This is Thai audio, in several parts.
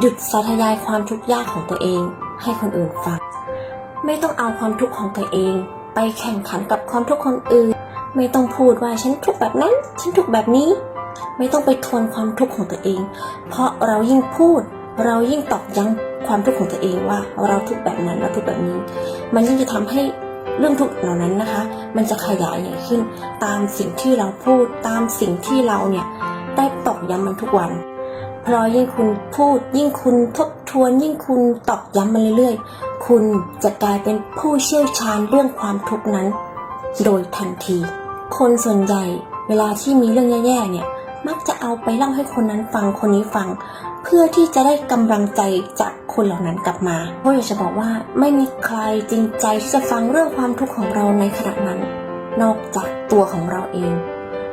หยุดสาธยายความทุกข์ยากของตัวเอง ให้คนอื่นฟัง ไม่ต้องเอาความทุกข์ของตัวเอง ไปแข่งขันกับความทุกข์คนอื่น ไม่ต้องพูดว่าฉันทุกข์แบบนั้น ฉันทุกข์แบบนี้ ไม่ต้องไปทวนความทุกข์ของตัวเอง เพราะเรายิ่งพูด เรายิ่งตอกย้ำความทุกข์ของตัวเองว่าเราทุกข์แบบนั้นเราทุกข์แบบนี้ มันยิ่งจะทำให้เรื่องทุกข์เหล่านั้นนะคะ มันจะขยายใหญ่ขึ้นตามสิ่งที่เราพูดตามสิ่งที่เราเนี่ยได้ตอกย้ำมันทุกวัน เพราะยิ่งคุณพูด ยิ่งคุณทบทวน ยิ่งคุณตอกย้ำมันเรื่อยๆ คุณจะกลายเป็นผู้เชี่ยวชาญเรื่องความทุกข์นั้น โดยทันที คนส่วนใหญ่เวลาที่มีเรื่องแย่ๆเนี่ยมักจะเอาไปเล่าให้คนนั้นฟังคนนี้ฟัง เพื่อที่จะได้กำลังใจจากคนเหล่านั้นกลับมาเพราะอยากจะบอกว่าไม่มีใครจริงใจที่จะฟังเรื่องความทุกข์ของเราในขณะนั้น นอกจากตัวของเราเอง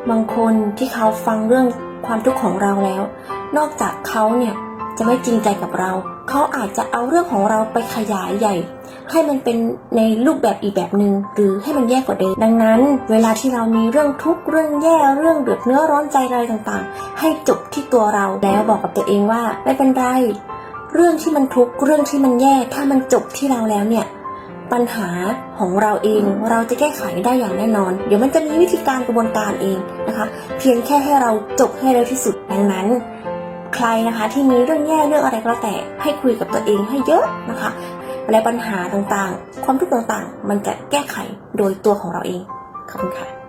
บางคนที่เขาฟังเรื่องความทุกข์ของเราแล้ว นอกจากเขาเนี่ยจะไม่จริงใจกับเรา เขาอาจจะเอาเรื่องของเราไปขยายใหญ่ ให้มันเป็นในรูปแบบอีกแบบหนึง่งหรือให้มันแย่กว่าเดิมดังนั้น เวลาที่เรามีเรื่องทุกข์เรื่องแย่เรื่องเดือดเนื้อร้อนใจอะไรต่างๆ ให้จบที่ตัวเราแล้วบอกกับตัวเองว่าไม่เป็นไรเรื่องที่มันทุกข์เรื่องที่มันแย่ถ้ามันจบที่เราแล้วเนี่ยปัญหาของเราเองเราจะแก้ไขได้อย่างแน่นอน เดี๋ยวมันจะมีวิธีการกระบวนการเองนะคะ เพียงแค่ให้เราจบให้เร็วที่สุดดังนั้น ใครนะคะที่มีเรื่องแย่เรื่องอะไรก็แล้วแต่ให้คุยกับตัวเองให้เยอะนะคะและปัญหาต่างๆ ความทุกข์ต่างๆ มันจะแก้ไขโดยตัวของเราเองขอบคุณค่ะ